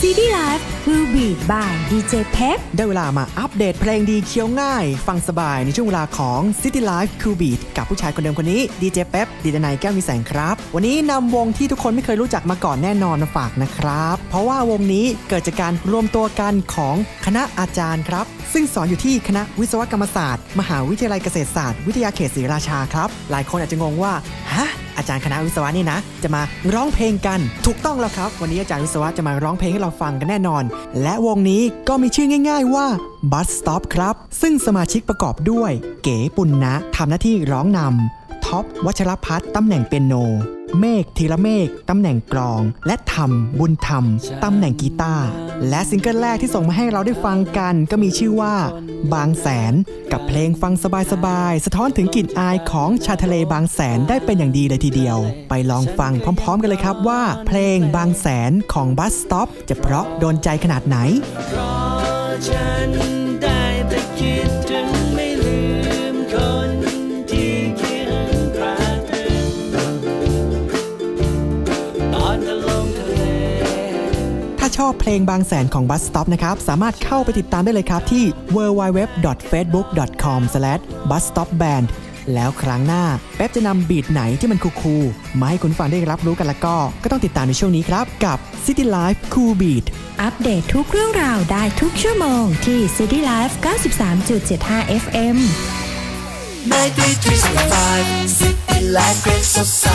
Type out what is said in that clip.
CD Live Will Be by DJ Pep ได้เวลามาอัปเดตเพลงดีเคี้ยวง่าย ฟังสบายในช่วงเวลาของ City Life Cool Beat กับผู้ชายคนเดิมคนนี้ดีเจเป๊ปดีดนายแก้วมีแสงครับ วันนี้นำวงที่ทุกคนไม่เคยรู้จักมาก่อนแน่นอนมาฝากนะครับ เพราะว่าวงนี้เกิดจากการรวมตัวกันของคณะอาจารย์ครับ ซึ่งสอนอยู่ที่คณะวิศวกรรมศาสตร์ มหาวิทยาลัยเกษตรศาสตร์ วิทยาเขตศรีราชาครับ หลายคนอาจจะงงว่าฮะ อาจารย์คณะวิศวะนี่นะ จะมาร้องเพลงกัน ถูกต้องแล้วครับ วันนี้อาจารย์วิศวะจะมาร้องเพลงให้เราฟังกันแน่นอน และวงนี้ก็มีชื่อง่าย ๆ ว่า Bus Stop ครับ ซึ่งสมาชิกประกอบด้วย เก๋ปุณณะทำหน้าที่ร้องนำท็อปวัชรพัฒน์ตำแหน่งเปียโนเมฆธีรเมฆตำแหน่งกลอง และธรรมบุญธรรมตำแหน่งกีตาร์ และซิงเกิลแรกที่ส่งมาให้เราได้ฟังกันก็มีชื่อว่า บางแสน กับเพลงฟังสบายๆสะท้อนถึงกลิ่นอายของชาทะเลบางแสนได้เป็นอย่างดีเลยทีเดียว ไปลองฟังพร้อม ๆ กันเลยครับว่า เพลงบางแสนของบัสสต็อปจะเพราะโดนใจขนาดไหน ชอบเพลงบางแสนของ Bus Stop นะครับ สามารถเข้าไปติดตามได้เลยครับที่ www.facebook.com/busstopband แล้วครั้งหน้า แป๊บจะนำบีทไหนที่มันคูลๆมาให้คุณฟังได้รับรู้กันแล้วก็ ก็ต้องติดตามในช่วงนี้ครับ กับ City Life Cool Beat อัปเดตทุกเรื่องราวได้ทุกชั่วโมงที่ City Live 93.75 FM 93.5 City Life Great Society